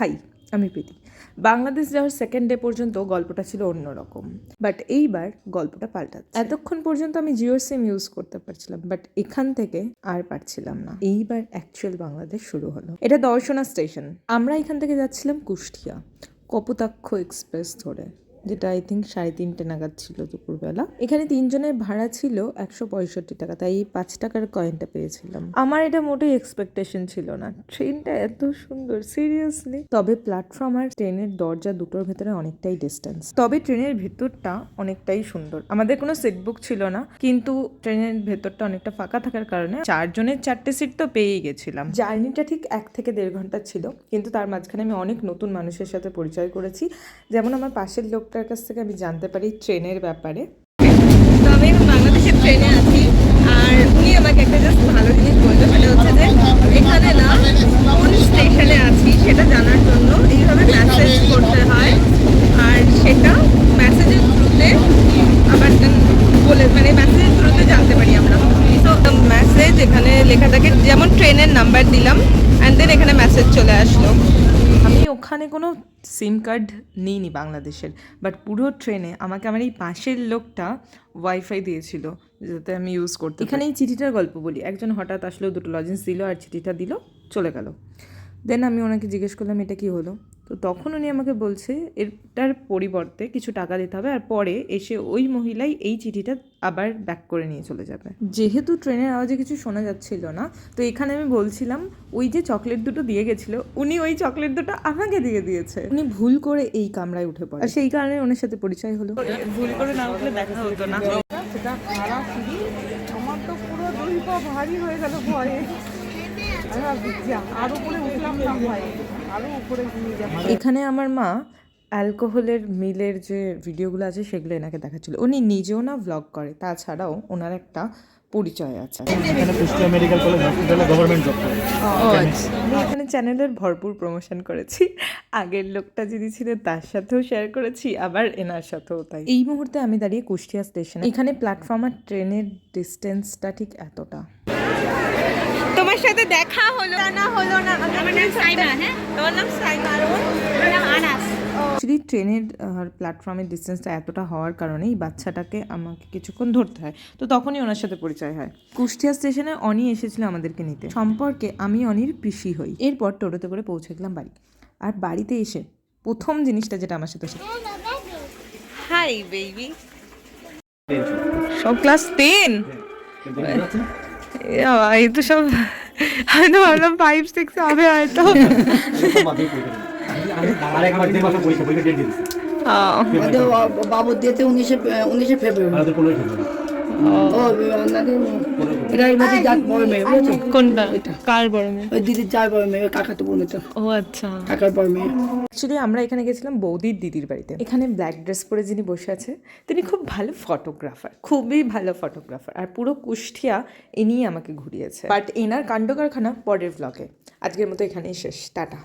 High, আমি প্রীতি। বাংলাদেশ যাওয়ার second day পর্যন্ত গল্পটা ছিল অন্যরকম। বাট এইবার গল্পটা পাল্টাচ্ছে। এতক্ষণ পর্যন্ত আমি জিও সিম ইউজ করতে পারছিলাম বাট এখান থেকে আর পারছিলাম না। এইবার অ্যাকচুয়াল বাংলাদেশ শুরু হলো। এটা দর্শনা স্টেশন। আমরা এখান থেকে যাচ্ছিলাম কুষ্টিয়া, কপোতাক্ষ এক্সপ্রেস ধরে। যেটা আই থিঙ্ক সাড়ে তিনটে নাগাদ ছিল দুপুরবেলা। এখানে তিনজনের ভাড়া ছিল একশো পঁয়ষট্টি টাকা তাই এই পাঁচ টাকার কয়েনটা পেয়েছিলাম। আমার এটা মোটেই এক্সপেকটেশন ছিল না। ট্রেনটা এত সুন্দর সিরিয়াসলি তবে প্ল্যাটফর্ম আর ট্রেনের দরজা দুটোর ভেতরে অনেকটাই ডিস্টেন্স তবে ট্রেনের ভেতরটা অনেকটাই সুন্দর। আমাদের কোনো সিট বুক ছিল না কিন্তু ট্রেনের ভেতরটা অনেকটা ফাঁকা থাকার কারণে চারজনের চারটে সিট তো পেয়েই গেছিলাম। জার্নিটা ঠিক এক থেকে দেড় ঘণ্টা ছিল কিন্তু তার মাঝখানে আমি অনেক নতুন মানুষের সাথে পরিচয় করেছি। যেমন আমার পাশের লোকটার কাছ থেকে আমি জানতে পারি ট্রেনের ব্যাপারে। তো আমি এখন বাংলাদেশের ট্রেনে আছি, আর উনি আমাকে একটা জাস্ট ভালো জিনিস বলল, সেটা হচ্ছে যে এখানে না কোন স্টেশনে আছি সেটা জানার জন্য এইভাবে মেসেজ করতে হয়, আর সেটা মেসেজের থ্রুতে আবার বলে মানে মেসেজের থ্রুতে জানতে পারি আমরা। তো মেসেজ এখানে লেখা থাকে, যেমন ট্রেনের নাম্বার দিলাম অ্যান্ড দেন এখানে মেসেজ চলে আসলো। আমি ওখানে কোনো সিম কার্ড নিইনি বাংলাদেশের বাট পুরো ট্রেনে আমাকে আমার এই পাশের লোকটা ওয়াইফাই দিয়েছিল, যাতে আমি ইউজ করতে এখানে এই চিঠিটার গল্প বলি। একজন হঠাৎ আসলো, দুটো লজেন্স দিল আর চিঠিটা দিল, চলে গেল। দেন আমি ওনাকে জিজ্ঞেস করলাম, এটা কি হলো? তো তখন উনি আমাকে বলছে এটার পরিবর্তে কিছু টাকা দিতে হবে আর পরে এসে ওই মহিলাই এই চিঠিটা আবার ব্যাক করে নিয়ে চলে যাবে। যেহেতু ট্রেনের আওয়াজে কিছু শোনা যাচ্ছিল না তো এখানে আমি বলছিলাম ওই যে চকলেট দুটো দিয়ে গেছিল উনি ওই চকলেট দুটো আমাকে দিয়ে দিয়েছে। উনি ভুল করে এই কামরায় উঠে পড়ে। আর সেই কারণে ওনার সাথে পরিচয় হলো। ভুল করে না উঠলে দেখা হতো না। সেটা খারাপ আমার তো পুরো দুই পা ভারী হয়ে গেল ভয়ে। আরও উপরে উঠলাম না ভয়ে। এখানে আমার মা অ্যালকোহলের মিলের যে ভিডিওগুলো আছে সেগুলো এনাকে দেখাচ্ছিল। উনি নিজেও না ভ্লগ করে তাছাড়াও ওনার একটা পরিচয় আছে। এখানে মেডিকেল কলেজ হসপিটালে গভর্নমেন্ট জব করে। আমি এখানে চ্যানেলের ভরপুর প্রমোশন করেছি। আগের লোকটা যিনি ছিলেন তার সাথেও শেয়ার করেছি আবার এনার সাথেও তাই। এই মুহূর্তে আমি দাঁড়িয়ে কুষ্টিয়া স্টেশনে এখানে প্ল্যাটফর্ম আর ট্রেনের ডিস্টেন্সটা ঠিক এতটা। তোমার সাথে দেখা হলো না হলো না। আমার নাম সাইমা হ্যাঁ? তোমার নাম সাইমা আর ওর? নাম আনাস। অ্যাকচুয়ালি ট্রেনের প্ল্যাটফর্মের ডিস্টেন্সটা এতটা হওয়ার কারণে এই বাচ্চাটাকে আমাকে কিছুক্ষণ ধরতে হয়। তো তখনই ওনার সাথে পরিচয় হয়। কুষ্টিয়া স্টেশনে অনি এসেছিল আমাদেরকে নিতে। সম্পর্কে আমি অনির পিসি হই। এরপর টোটোতে করে পৌঁছে গেলাম বাড়ি। আর বাড়িতে এসে প্রথম জিনিসটা যেটা আমার সাথে হাই বেবি সব ক্লাস টেন এই তো সব আমি তো ভাবলাম ফাইভ সিক্স হবে হয়তো বাবুর দিয়েছে উনিশে উনিশে ফেব্রুয়ারি। আমাদের পনেরোই ফেব্রুয়ারি ও ওনাদের এটা এবার যার বড় মেয়ে বুঝেছ? কোনটা? কার বড় মেয়ে? ওই দিদির যার বড় মেয়ে ওই কাকাতো বোন ও আচ্ছা। কাকার বড় মেয়ে। অ্যাকচুয়ালি আমরা এখানে গেছিলাম বৌদির দিদির বাড়িতে। এখানে ব্ল্যাক ড্রেস পরে যিনি বসে আছে তিনি খুব ভালো ফটোগ্রাফার খুবই ভালো ফটোগ্রাফার আর পুরো কুষ্টিয়া ইনিই আমাকে ঘুরিয়েছে। বাট এনার কাণ্ড কারখানা পরের ব্লগে আজকের মতো এখানেই শেষ। টাটা।